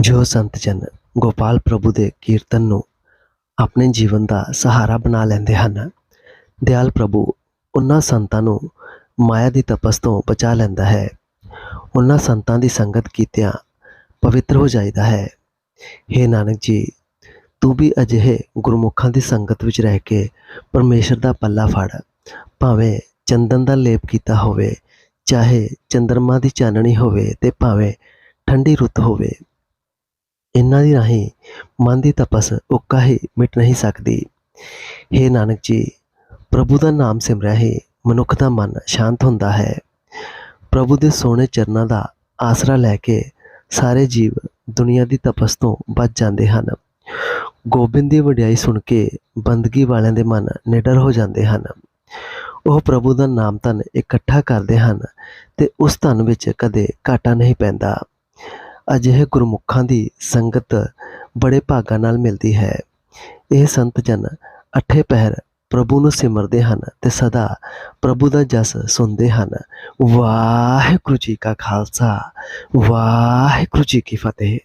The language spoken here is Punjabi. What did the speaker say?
ਜੋ ਸੰਤ ਜਨ ਗੋਪਾਲ ਪ੍ਰਭੂ ਦੇ ਕੀਰਤਨ ਨੂੰ ਆਪਣੇ ਜੀਵਨ ਦਾ ਸਹਾਰਾ ਬਣਾ ਲੈਂਦੇ ਹਨ, ਦਿਆਲ ਪ੍ਰਭੂ ਉਹਨਾਂ ਸੰਤਾਂ ਨੂੰ ਮਾਇਆ ਦੀ ਤਪਸ ਤੋਂ ਬਚਾ ਲੈਂਦਾ ਹੈ। ਉਹਨਾਂ ਸੰਤਾਂ ਦੀ ਸੰਗਤ ਕੀਤਿਆਂ ਪਵਿੱਤਰ ਹੋ ਜਾਂਦਾ ਹੈ। हे ਨਾਨਕ ਜੀ, ਤੂੰ ਵੀ ਅਜਿਹੇ ਗੁਰਮੁਖਾਂ ਦੀ ਸੰਗਤ ਵਿੱਚ ਰਹਿ ਕੇ ਪਰਮੇਸ਼ਰ ਦਾ ਪੱਲਾ ਫੜ, ਭਾਵੇਂ ਚੰਦਨ ਦਾ ਲੇਪ ਕੀਤਾ ਹੋਵੇ, ਚਾਹੇ ਚੰਦਰਮਾ ਦੀ ਚਾਨਣੀ ਹੋਵੇ ਤੇ ਭਾਵੇਂ ਠੰਡੀ ਰੁੱਤ ਹੋਵੇ। ਇਹਨਾਂ ਦੀ ਰਾਹੀਂ ਮਨ ਦੀ ਤਪਸ ਉੱਕਾ ਹੀ ਮਿਟ ਨਹੀਂ ਸਕਦੀ। हे ਨਾਨਕ ਜੀ, ਪ੍ਰਭੂ ਦਾ ਨਾਮ ਸਿਮਰਿਆ ਹੀ ਮਨੁੱਖ ਦਾ ਮਨ ਸ਼ਾਂਤ ਹੁੰਦਾ ਹੈ। ਪ੍ਰਭੂ ਦੇ ਸੋਹਣੇ ਚਰਨਾਂ ਦਾ ਆਸਰਾ ਲੈ ਕੇ ਸਾਰੇ ਜੀਵ ਦੁਨੀਆ ਦੀ ਤਪਸ ਤੋਂ ਬਚ ਜਾਂਦੇ ਹਨ। ਗੋਬਿੰਦ ਦੀ ਵਡਿਆਈ ਸੁਣ ਕੇ ਬੰਦਗੀ ਵਾਲਿਆਂ ਦੇ ਮਨ ਨਿਡਰ ਹੋ ਜਾਂਦੇ ਹਨ। ਉਹ ਪ੍ਰਭੂ ਦਾ ਨਾਮ ਧਨ ਇਕੱਠਾ ਕਰਦੇ ਹਨ ਤੇ ਉਸ ਧਨ ਵਿੱਚ ਕਦੇ ਘਾਟਾ ਨਹੀਂ ਪੈਂਦਾ। ਅਜਿਹੇ ਗੁਰਮੁਖਾਂ ਦੀ ਸੰਗਤ ਬੜੇ ਭਾਗਾਂ ਨਾਲ ਮਿਲਦੀ ਹੈ। ਇਹ ਸੰਤ ਜਨ ਅਠੇ ਪਹਿਰ ਪ੍ਰਭੂ ਨੂੰ ਸਿਮਰਦੇ ਹਨ ਤੇ ਸਦਾ ਪ੍ਰਭੂ ਦਾ ਜਸ ਸੁਣਦੇ ਹਨ। ਵਾਹਿਗੁਰੂ ਜੀ ਕਾ ਖਾਲਸਾ, ਵਾਹਿਗੁਰੂ ਜੀ ਕੀ ਫਤਿਹ।